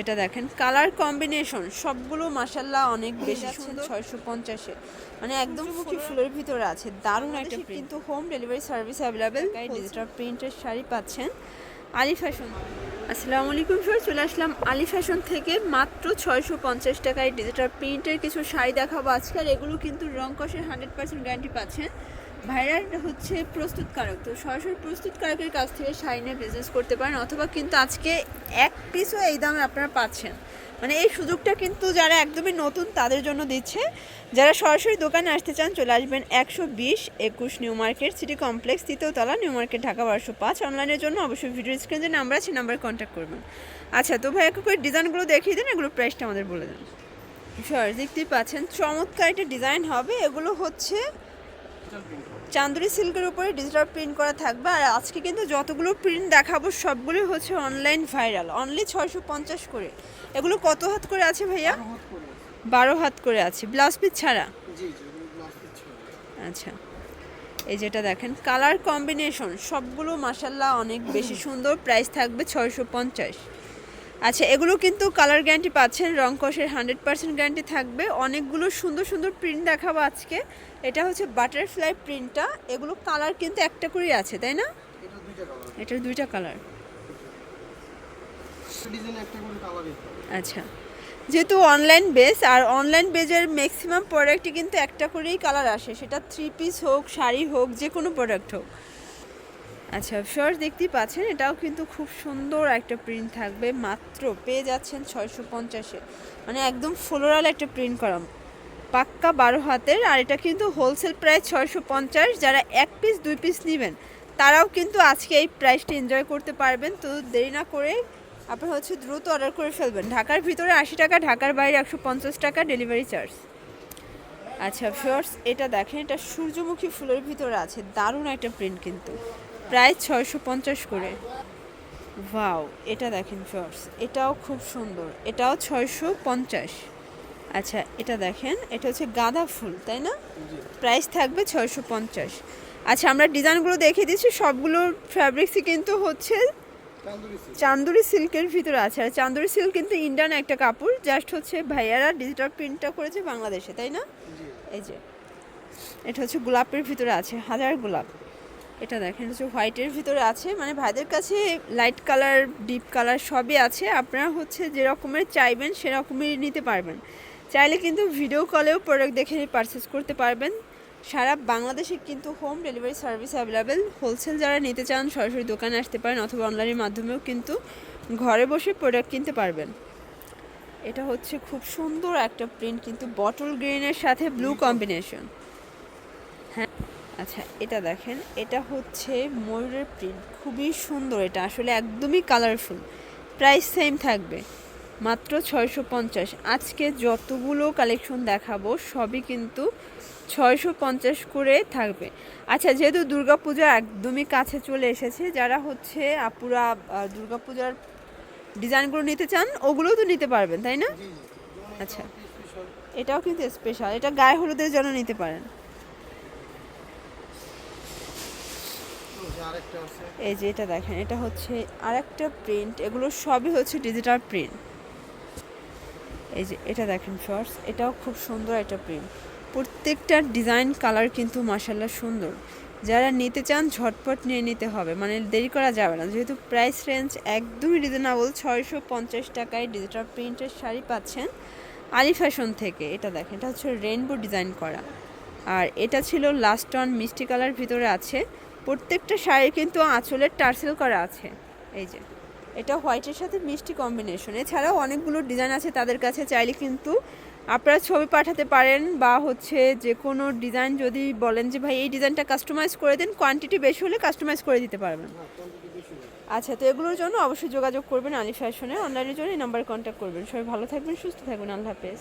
এটা দেখেন colour combination সবগুলো মাসাল্লাহ অনেক বেশি সুন্দর। ছয়শো পঞ্চাশে। মানে একদম মুখী ফুলের ভিতরে আছে। দারুণ একটা কিন্তু home delivery service available digital প্রিন্টের শাড়ি পাচ্ছেন আলি ফ্যাশন আসসালামু আলাইকুম স্যার চলে আসলাম আলি ফ্যাশন থেকে মাত্র ছয়শো পঞ্চাশ টাকায় ডিজিটাল প্রিন্টের কিছু শাড়ি দেখাবো আজকাল এগুলো কিন্তু রং কষের হান্ড্রেড পার্সেন্ট গ্যারান্টি পাচ্ছেন। ভাইরাল হচ্ছে প্রস্তুতকারক। তো সরাসরি প্রস্তুতকারকের কাছ থেকে শাড়ি নিয়ে বিজনেস করতে পারেন অথবা কিন্তু আজকে এক পিসও এই দামে আপনারা পাচ্ছেন। মানে এই সুযোগটা কিন্তু যারা একদমই নতুন তাদের জন্য দিচ্ছে। যারা সরাসরি দোকানে আসতে চান, চলে আসবেন একশো বিশ একুশ নিউ মার্কেট সিটি কমপ্লেক্স, তৃতীয় তলা, নিউ মার্কেট, ঢাকা বারোশো পাঁচ। অনলাইনের জন্য অবশ্যই ভিডিও স্ক্রিন যে নাম্বার আছে নাম্বারে কন্ট্যাক্ট করবেন। আচ্ছা তো ভাই, একটু ডিজাইনগুলো দেখিয়ে দেন এগুলো প্রাইসটা আমাদের বলে দেন। সর দেখতেই পাচ্ছেন, চমৎকার একটা ডিজাইন হবে। এগুলো হচ্ছে চান্দুরি সিল্কের উপরে ডিজিটাল প্রিন্ট করা থাকবে। আর আজকে কিন্তু যতগুলো প্রিন্ট দেখাবো সবগুলোই হচ্ছে অনলাইন ভাইরাল অনলি ছয়শো পঞ্চাশ করে। এগুলো কত হাত করে আছে ভাইয়া? বারো হাত করে আছে। ব্লাউজ পিস ছাড়া? আচ্ছা। এই যেটা দেখেন কালার কম্বিনেশন সবগুলো মাসাল্লাহ অনেক বেশি সুন্দর। প্রাইস থাকবে ছয়শো পঞ্চাশ। আচ্ছা এগুলো কিন্তু কালার গ্যারান্টি পাচ্ছেন রং কষের হান্ড্রেড পার্সেন্ট গ্যারান্টি থাকবে। অনেকগুলো সুন্দর সুন্দর প্রিন্ট দেখাবো আজকে। এটা হচ্ছে বাটারফ্লাই প্রিন্টটা এগুলো কালার কিন্তু একটা করেই আছে তাই না? এটার দুইটা কালার আচ্ছা। যেহেতু অনলাইন বেস আর অনলাইন বেজের ম্যাক্সিমাম প্রোডাক্টই কিন্তু একটা করেই কালার আসে। সেটা থ্রি পিস হোক শাড়ি হোক যে কোনো প্রোডাক্ট হোক। আচ্ছা শর্ট দেখতেই পাচ্ছেন, এটাও কিন্তু খুব সুন্দর একটা প্রিন্ট থাকবে। মাত্র পেয়ে যাচ্ছেন ছয়শো পঞ্চাশে। মানে একদম ফ্লোরাল একটা প্রিন্ট করা। পাক্কা বারো হাতের, আর এটা কিন্তু হোলসেল প্রাইস ছয়শো পঞ্চাশ। যারা এক পিস দুই পিস নেবেন, তারাও কিন্তু আজকে এই প্রাইসটা এনজয় করতে পারবেন। তো দেরি না করে আপনার হচ্ছে দ্রুত অর্ডার করে ফেলবেন। ঢাকার ভিতরে আশি টাকা, ঢাকার বাইরে একশো পঞ্চাশ টাকা ডেলিভারি চার্জ আচ্ছা ফিওর্স এটা দেখেন, এটা সূর্যমুখী ফুলের ভিতরে আছে। দারুণ একটা প্রিন্ট কিন্তু। প্রায় ছয়শো পঞ্চাশ করে। ওয়াও এটা দেখেন ফিওর্স এটাও খুব সুন্দর এটাও ছয়শো পঞ্চাশ। আচ্ছা এটা দেখেন এটা হচ্ছে গাঁদা ফুল তাই না? প্রাইস থাকবে ছয়শো পঞ্চাশ। আচ্ছা আমরা ডিজাইনগুলো দেখে দিচ্ছি সবগুলোর ফ্যাব্রিক্সই কিন্তু হচ্ছে চান্দুরি সিল্কের ভিতরে আছে। আর চান্দুরি সিল্ক কিন্তু ইন্ডিয়ান একটা কাপড় জাস্ট হচ্ছে ভাইয়ারা ডিজিটাল প্রিন্টটা করেছে বাংলাদেশে তাই না? এই যে এটা হচ্ছে গোলাপের ভিতরে আছে হাজার গোলাপ। এটা দেখেন হচ্ছে হোয়াইটের ভিতরে আছে। মানে ভাইদের কাছে লাইট কালার ডিপ কালার সবই আছে। আপনারা হচ্ছে যে রকমের চাইবেন সেরকমই নিতে পারবেন। চাইলে কিন্তু ভিডিও কলেও প্রোডাক্ট দেখে পারচেস করতে পারবেন। সারা বাংলাদেশে কিন্তু home delivery service available wholesale যারা নিতে চান, সরাসরি দোকানে আসতে পারেন অথবা অনলাইনের মাধ্যমেও কিন্তু ঘরে বসে প্রোডাক্ট কিনতে পারবেন। এটা হচ্ছে খুব সুন্দর একটা প্রিন্ট কিন্তু বটল গ্রিনের সাথে ব্লু কম্বিনেশন হ্যাঁ। আচ্ছা এটা দেখেন এটা হচ্ছে ময়ূরের প্রিন্ট খুবই সুন্দর এটা আসলে একদমই কালারফুল প্রাইস সেম থাকবে মাত্র ছয়শো পঞ্চাশ। আজকে যতগুলো কালেকশন দেখাবো সবই কিন্তু ছয়শো পঞ্চাশ করে থাকবে। আচ্ছা যেহেতু দুর্গাপূজা একদমই কাছে চলে এসেছে যারা হচ্ছে আপুরা দুর্গাপূজার ডিজাইনগুলো নিতে চান ওগুলোও তো নিতে পারবেন তাই না? আচ্ছা এটাও কিন্তু স্পেশাল এটা গায়ে হলুদের জন্য নিতে পারেন আরেকটা আছে এই যে এটা দেখেন, এটা হচ্ছে আরেকটা প্রিন্ট এগুলো সবই হচ্ছে ডিজিটাল প্রিন্ট এই যে এটা দেখেন শর্টস এটাও খুব সুন্দর একটা প্রিন্ট প্রত্যেকটা ডিজাইন কালার কিন্তু মাসাল্লাহ সুন্দর। যারা নিতে চান, ঝটপট নিয়ে নিতে হবে। মানে দেরি করা যাবে না। যেহেতু প্রাইস রেঞ্জ একদমই রিজনেবল ছয়শো পঞ্চাশ টাকায় ডিজিটাল প্রিন্টের শাড়ি পাচ্ছেন আলি ফ্যাশন থেকে। এটা দেখেন, এটা হচ্ছে রেনবো ডিজাইন করা। আর এটা ছিল লাস্ট অন মিষ্টি কালার ভিতরে আছে। প্রত্যেকটা শাড়ি কিন্তু আঁচলের টার্সেল করা আছে। এই যে, এটা হোয়াইটের সাথে মিষ্টি কম্বিনেশন। এছাড়াও অনেকগুলো ডিজাইন আছে তাদের কাছে, চাইলে কিন্তু আপনারা ছবি পাঠাতে পারেন বা হচ্ছে যে কোনো ডিজাইন যদি বলেন যে, ভাই, এই ডিজাইনটা কাস্টমাইজ করে দেন। কোয়ান্টিটি বেশি হলে কাস্টমাইজ করে দিতে পারবেন। আচ্ছা তো এগুলোর জন্য অবশ্যই যোগাযোগ করবেন আলি ফ্যাশনে অনলাইনের জন্য এই নাম্বারে কন্ট্যাক্ট করবেন। সবাই ভালো থাকবেন, সুস্থ থাকবেন। আল্লাহ হাফেজ।